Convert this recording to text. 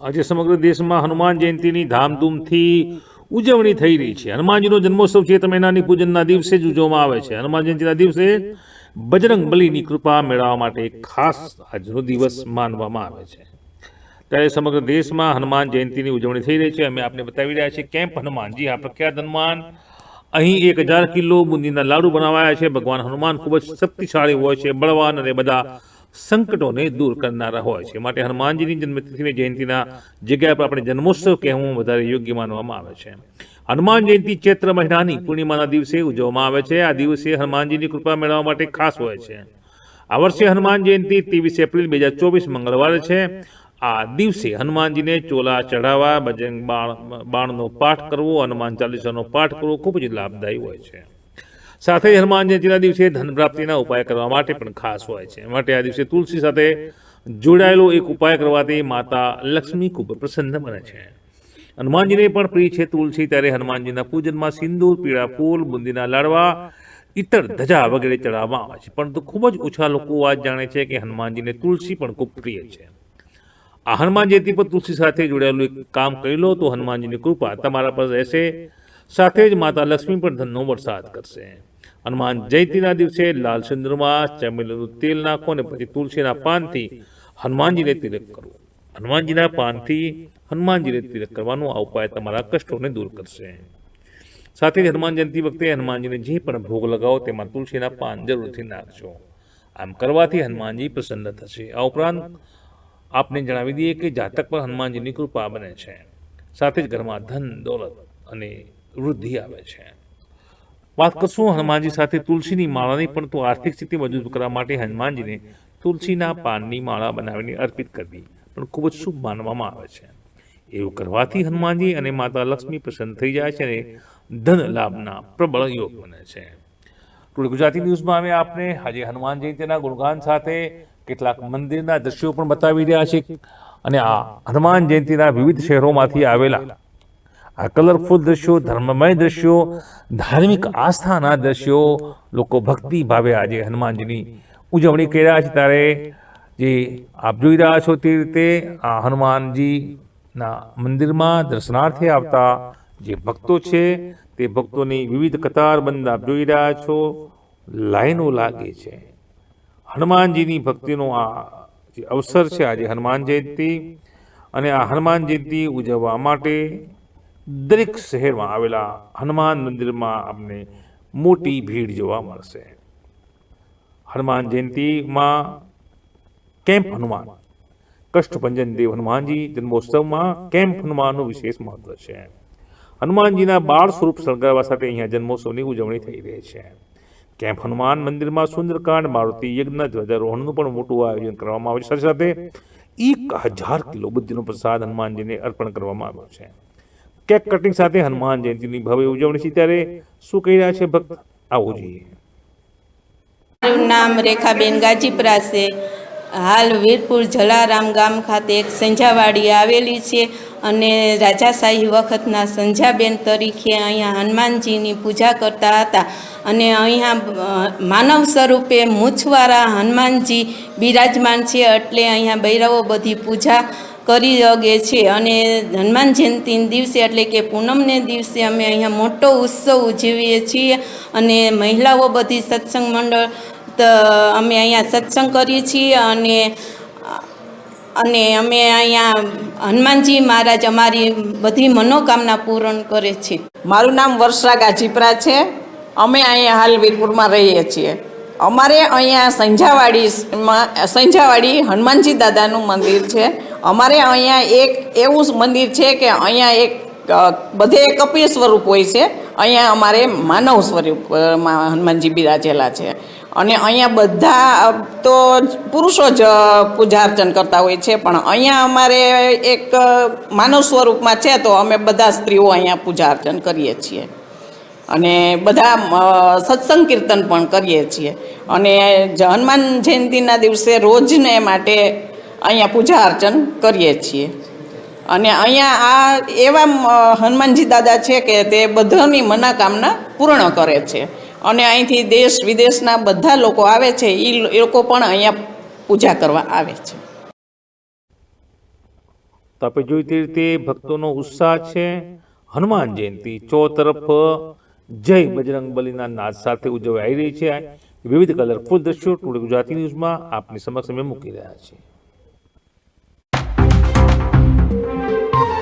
આજે સમગ્ર દેશમાં હનુમાન જયંતિની ધામધૂમથી ઉજવણી થઈ રહી છે. હનુમાનજીનો જન્મોત્સવ ચૈત્ર મહિનાની પૂજનના દિવસે જ ઉજવવામાં આવે છે. હનુમાન જયંતિના દિવસે બજરંગ બલીની કૃપા મેળવવા માટે ખાસ આજનો દિવસ માનવામાં આવે છે. ત્યારે સમગ્ર દેશમાં હનુમાન જયંતિની ઉજવણી થઈ રહી છે. અમે આપને બતાવી રહ્યા છીએ, કેમ્પ હનુમાનજી, આ પ્રખ્યાત હનુમાન. અહીં એક હજાર કિલો બુંદીના લાડુ બનાવાયા છે. ભગવાન હનુમાન ખૂબ જ શક્તિશાળી હોય છે, બળવાન અને બધા સંકટોને દૂર કરનારા હોય છે. માટે હનુમાનજીની જન્મતિથિને જયંતિના જગ્યા પર આપણે જન્મોત્સવ કહેવું વધારે યોગ્ય માનવામાં આવે છે. હનુમાન જયંતિ ચૈત્ર મહિનાની પૂર્ણિમાના દિવસે ઉજવવામાં આવે છે. આ દિવસે હનુમાનજીની કૃપા મેળવવા માટે ખાસ હોય છે. આ વર્ષે હનુમાન જયંતિ ત્રેવીસ એપ્રિલ બે હજાર ચોવીસ મંગળવારે છે. આ દિવસે હનુમાનજીને ચોલા ચઢાવવા બજરંગ બાણ, બાણનો પાઠ કરવો, હનુમાન ચાલીસાનો પાઠ કરવો ખૂબ જ લાભદાયી હોય છે. સાથે જ હનુમાન જયંતિના દિવસે ધન પ્રાપ્તિના ઉપાય કરવા માટે પણ ખાસ હોય છે. માટે આ દિવસે તુલસી સાથે જોડાયેલો એક ઉપાય કરવાથી માતા લક્ષ્મી ખૂબ પ્રસન્ન બને છે. હનુમાનજીને પણ પ્રિય છે તુલસી. ત્યારે હનુમાનજીના પૂજનમાં સિંદૂર, પીળા ફૂલ, બુંદીના લાડવા ઇતર ધજા વગેરે ચડાવવામાં આવે છે. પરંતુ ખૂબ જ ઓછા લોકો આ જાણે છે કે હનુમાનજીને તુલસી પણ ખૂબ પ્રિય છે. આ હનુમાન જયંતિ પર તુલસી સાથે જોડાયેલું એક કામ કરી લો તો હનુમાનજીની કૃપા તમારા પર રહેશે. સાથે જ માતા લક્ષ્મી પણ ધનનો વરસાદ કરશે. હનુમાન જયંતિના દિવસે લાલ સિંદૂરમાં ચમેલીનું તેલ નાખો અને પછી તુલસીના પાનથી હનુમાનજીને તિલક કરવો હનુમાનજીના પાનથી હનુમાનજીને તિલક કરવાનો આ ઉપાય તમારા કષ્ટોને દૂર કરશે. સાથે જ હનુમાન જયંતિ વખતે હનુમાનજીને જે પણ ભોગ લગાવો તેમાં તુલસીના પાન જરૂરથી નાખજો. આમ કરવાથી હનુમાનજી પ્રસન્ન થશે. આ ઉપરાંત આપને જણાવી દઈએ કે જાતક પર હનુમાનજીની કૃપા બને છે. સાથે જ ઘરમાં ધન, દોલત અને વૃદ્ધિ આવે છે. વાત કરશું હનુમાનજી સાથે તુલસીની માળાની પણ તો આર્થિક સ્થિતિ મજબૂત કરવા માટે હનુમાનજીને તુલસીના પાનની માળા બનાવીને અર્પિત કરવી પણ ખૂબ જ શુભ માનવામાં આવે છે. એવું કરવાથી હનુમાનજી અને માતા લક્ષ્મી પ્રસન્ન થઈ જાય છે અને ધન લાભના પ્રબળ યોગ બને છે. ટુડે ગુજરાતી ન્યૂઝમાં અમે આપને. આજે હનુમાન જયંતિના ગુણગાન સાથે કેટલાક મંદિરના દ્રશ્યો પણ બતાવી રહ્યા છે અને આ હનુમાન જયંતિના વિવિધ શહેરોમાંથી આવેલા આ કલરફુલ દ્રશ્યો, ધર્મમય દ્રશ્યો, ધાર્મિક આસ્થાના દ્રશ્યો, લોકો ભક્તિ ભાવે આજે હનુમાનજીની ઉજવણી કરી રહ્યા છે. ત્યારે જે આપ જોઈ રહ્યા છો તે રીતે આ હનુમાનજીના મંદિરમાં દર્શનાર્થે આવતા જે ભક્તો છે, તે ભક્તોની વિવિધ કતારબંધ આપ જોઈ રહ્યા છો. લાઈનો લાગે છે. હનુમાનજીની ભક્તિનો આ જે અવસર છે આજે હનુમાન જયંતિ. અને આ હનુમાન જયંતિ ઉજવવા માટે દરેક શહેરમાં આવેલા હનુમાન મંદિરમાં આપને મોટી ભીડ જોવા મળશે. હનુમાન જયંતિમાં કેમ્પ હનુમાન. કષ્ટભંજન દેવ હનુમાનજી જન્મોત્સવમાં કેમ્પ હનુમાનનું વિશેષ મહત્વ છે. હનુમાનજીના બાળ સ્વરૂપ સળગાવવા સાથે અહીંયા જન્મોત્સવની ઉજવણી થઈ રહી છે. કેમ્પ હનુમાન મંદિરમાં સુંદરકાંડ, મારુતિ યજ્ઞ, ધ્વજારોહણનું પણ મોટું આયોજન કરવામાં આવ્યું છે. સાથે સાથે એક હજાર કિલો બુદ્ધિનો પ્રસાદ હનુમાનજીને અર્પણ કરવામાં આવ્યો છે. કેક કટિંગ સાથે હનુમાન જયંતિની ભવ્ય ઉજવણી છે. ત્યારે શું કહી રહ્યા છે ભક્ત? આવું જોઈએ. મારું નામ રેખાબેન ગાજીપરા છે. હાલ વીરપુર જલારામ ગામ ખાતે એક સંજાવાડી આવેલી છે અને રાજાશાહી વખતના સંજાબેન તરીકે અહીંયા હનુમાનજીની પૂજા કરતા હતા. અને અહીંયા માનવ સ્વરૂપે મૂછવાળા હનુમાનજી બિરાજમાન છે એટલે અહીંયા બૈરાઓ બધી પૂજા કરી શકે છે. અને હનુમાન જયંતિના દિવસે એટલે કે પૂનમને દિવસે અમે અહીંયા મોટો ઉત્સવ ઉજવીએ છીએ. અને મહિલાઓ બધી સત્સંગ મંડળ અમે અહીંયા સત્સંગ કરીએ છીએ. અને અને અમે અહીંયા હનુમાનજી મહારાજ અમારી બધી મનોકામના પૂર્ણ કરે છે. મારું નામ વર્ષા ગાજીપરા છે. અમે અહીંયા હાલ વીરપુરમાં રહીએ છીએ. અમારે અહીંયા સંજાવાડીમાં સંજાવાડી હનુમાનજી દાદાનું મંદિર છે. અમારે અહીંયા એક એવું મંદિર છે કે અહીંયા એક બધે કપિલ સ્વરૂપ હોય છે. અહીંયા અમારે માનવ સ્વરૂપમાં હનુમાનજી બિરાજેલા છે. અને અહીંયા બધા તો પુરુષો જ પૂજા અર્ચન કરતા હોય છે. પણ અહીંયા અમારે એક માનવ સ્વરૂપમાં છે તો અમે બધા સ્ત્રીઓ અહીંયા પૂજા અર્ચન કરીએ છીએ. અને બધા સત્સંગ કીર્તન પણ કરીએ છીએ. અને હનુમાન જયંતિના દિવસે રોજને માટે અહીંયા પૂજા અર્ચન કરીએ છીએ. અને અહીંયા આ એવા હનુમાનજી દાદા છે કે તે બધાની મનોકામના પૂર્ણ કરે છે. અને અહીંથી દેશ વિદેશના બધા લોકો આવે છે એ લોકો પણ અહીંયા પૂજા કરવા આવે છે. તો આપણે ભક્તોનો ઉત્સાહ છે. હનુમાન જયંતિ ચો તરફ જય બજરંગ બલીના નાદ સાથે ઉજવાઈ રહી છે. વિવિધ કલરફુલ દ્રશ્યો ટુડે ગુજરાતી ન્યૂઝમાં આપની સમક્ષ અમે મૂકી રહ્યા છીએ. Música